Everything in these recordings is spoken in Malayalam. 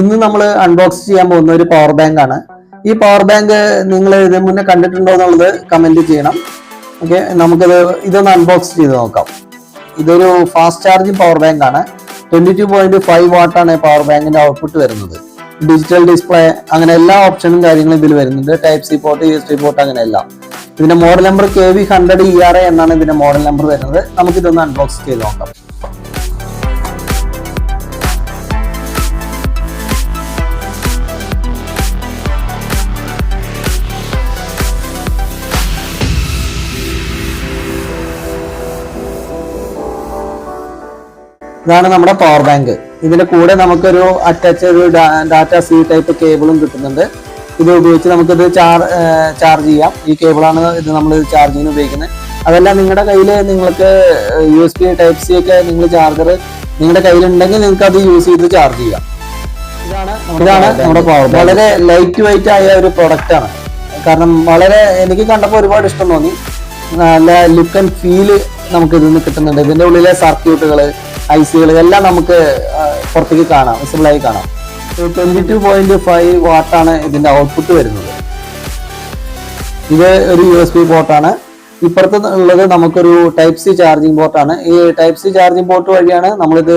ഇന്ന് നമ്മൾ അൺബോക്സ് ചെയ്യാൻ പോകുന്ന ഒരു പവർ ബാങ്ക് ആണ്. ഈ പവർ ബാങ്ക് നിങ്ങൾ ഇതിന് മുന്നേ കണ്ടിട്ടുണ്ടോ എന്നുള്ളത് കമന്റ് ചെയ്യണം. ഓക്കെ നമുക്കിത് ഇതൊന്ന് അൺബോക്സ് ചെയ്ത് നോക്കാം. ഇതൊരു ഫാസ്റ്റ് ചാർജിങ് പവർ ബാങ്ക് ആണ്. ട്വന്റി ടു പോയിന്റ് ഫൈവ് വാട്ടാണ് പവർ ബാങ്കിന്റെ ഔട്ട്പുട്ട് വരുന്നത്. ഡിജിറ്റൽ ഡിസ്പ്ലേ അങ്ങനെ എല്ലാ ഓപ്ഷനും കാര്യങ്ങളും ഇതിൽ വരുന്നുണ്ട്. Type C port U S T port അങ്ങനെ എല്ലാം. ഇതിന്റെ model number K V hundred E R A എന്നാണ് ഇതിന്റെ മോഡൽ നമ്പർ വരുന്നത്. നമുക്കിതൊന്ന് അൺബോക്സ് ചെയ്ത് നോക്കാം. ഇതാണ് നമ്മുടെ പവർ ബാങ്ക് ഇതിന്റെ കൂടെ നമുക്കൊരു അറ്റാച്ച് ഒരു ഡാറ്റ സി ടൈപ്പ് കേബിളും കിട്ടുന്നുണ്ട്. ഇത് ഉപയോഗിച്ച് നമുക്കിത് ചാർ ചാർജ് ചെയ്യാം. ഈ കേബിളാണ് ഇത് നമ്മൾ ചാർജിങ്ങിന് ഉപയോഗിക്കുന്നത്. അതല്ല നിങ്ങളുടെ കയ്യിൽ നിങ്ങൾക്ക് U S P type C ഒക്കെ നിങ്ങൾ ചാർജർ നിങ്ങളുടെ കയ്യിലുണ്ടെങ്കിൽ നിങ്ങൾക്ക് അത് യൂസ് ചെയ്ത് ചാർജ് ചെയ്യാം. ഇതാണ് ഇതാണ് നമ്മുടെ പവർ ബാങ്ക് വളരെ ലൈറ്റ് വെയിറ്റ് ആയ ഒരു പ്രൊഡക്റ്റ് ആണ്. കാരണം വളരെ എനിക്ക് കണ്ടപ്പോൾ ഒരുപാട് ഇഷ്ടം തോന്നി. നല്ല ലുക്ക് ആൻഡ് ഫീൽ നമുക്ക് ഇതിൽ നിന്ന് കിട്ടുന്നുണ്ട്. ഇതിന്റെ ഉള്ളിലെ സർക്യൂട്ടുകൾ ഐസികൾ എല്ലാം നമുക്ക് പുറത്തേക്ക് കാണാം വിസിബിൾ ആയി കാണാം. ട്വന്റി ടു പോയിന്റ് ഫൈവ് വാട്ടാണ് ഇതിന്റെ ഔട്ട്പുട്ട് വരുന്നത്. ഇത് ഒരു യു എസ് ബി പോർട്ടാണ് ഇപ്പുറത്ത് ഉള്ളത് നമുക്കൊരു ടൈപ്പ് സി ചാർജിങ് പോർട്ടാണ് ഈ ടൈപ്പ് സി ചാർജിങ് പോർട്ട് വഴിയാണ് നമ്മളിത്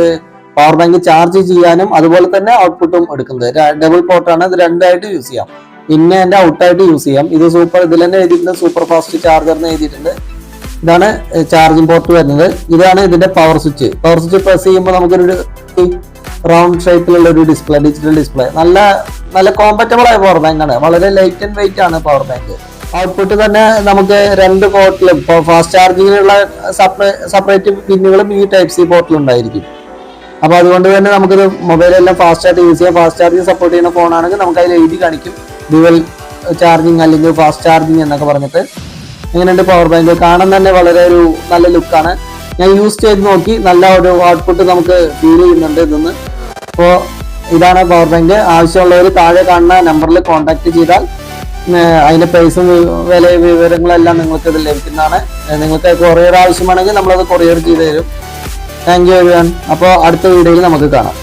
പവർ ബാങ്ക് ചാർജ് ചെയ്യാനും അതുപോലെ തന്നെ ഔട്ട്പുട്ടും എടുക്കുന്നത്. ഡബിൾ പോർട്ടാണ് ഇത് രണ്ടായിട്ട് യൂസ് ചെയ്യാം. പിന്നെ എന്റെ ഔട്ടായിട്ട് യൂസ് ചെയ്യാം. ഇത് സൂപ്പർ ഇതിൽ തന്നെ എഴുതിയിട്ടുണ്ട് സൂപ്പർ ഫാസ്റ്റ് ചാർജർ എന്ന് എഴുതിയിട്ടുണ്ട്. ഇതാണ് ചാർജിങ് പോർട്ട് വരുന്നത്. ഇതാണ് ഇതിന്റെ power switch power switch press ചെയ്യുമ്പോൾ നമുക്കൊരു റൗണ്ട് ഷേപ്പിലുള്ള ഒരു ഡിസ്പ്ലേ ഡിജിറ്റൽ ഡിസ്പ്ലേ നല്ല നല്ല കോമ്പറ്റബിൾ ആയ പവർ ബാങ്ക് ആണ്. വളരെ ലൈറ്റ് ആൻഡ് വെയിറ്റ് ആണ് പവർ ബാങ്ക് ഔട്ട്പുട്ട് തന്നെ നമുക്ക് രണ്ട് പോർട്ടിലും ഇപ്പോൾ ഫാസ്റ്റ് ചാർജിങ്ങിനുള്ള സെപ്പറേറ്റ് പിന്നുകളും ഈ ടൈപ്പ് സി പോർട്ടിൽ ഉണ്ടായിരിക്കും. അപ്പൊ അതുകൊണ്ട് തന്നെ നമുക്കിത് മൊബൈലെല്ലാം ഫാസ്റ്റ് ആയിട്ട് യൂസ് ചെയ്യാം. ഫാസ്റ്റ് ചാർജിങ് സപ്പോർട്ട് ചെയ്യുന്ന ഫോണാണെങ്കിൽ നമുക്ക് അതിൽ എഴുതി കാണിക്കും. ഡ്യുവൽ ചാർജിങ് അല്ലെങ്കിൽ ഫാസ്റ്റ് ചാർജിങ് എന്നൊക്കെ പറഞ്ഞിട്ട്. എങ്ങനെയുണ്ട് പവർ ബാങ്ക് കാണാൻ തന്നെ വളരെ ഒരു നല്ല ലുക്കാണ് ഞാൻ യൂസ് ചെയ്ത് നോക്കി. നല്ല ഒരു ഔട്ട്പുട്ട് നമുക്ക് ഫീൽ ചെയ്യുന്നുണ്ട് ഇതൊന്ന്. അപ്പോൾ ഇതാണ് പവർ ബാങ്ക് ആവശ്യമുള്ളവർ താഴെ കാണുന്ന നമ്പറിൽ കോൺടാക്ട് ചെയ്താൽ അതിന്റെ പ്രൈസും വില വിവരങ്ങളെല്ലാം നിങ്ങൾക്ക് ഇത് ലഭിക്കുന്നതാണ്. നിങ്ങൾക്ക് കൊറിയർ ആവശ്യമാണെങ്കിൽ നമ്മളത് കൊറിയർ ചെയ്ത് തരും. താങ്ക് യു എവരിവൺ അപ്പോൾ അടുത്ത വീഡിയോയിൽ നമുക്ക് കാണാം.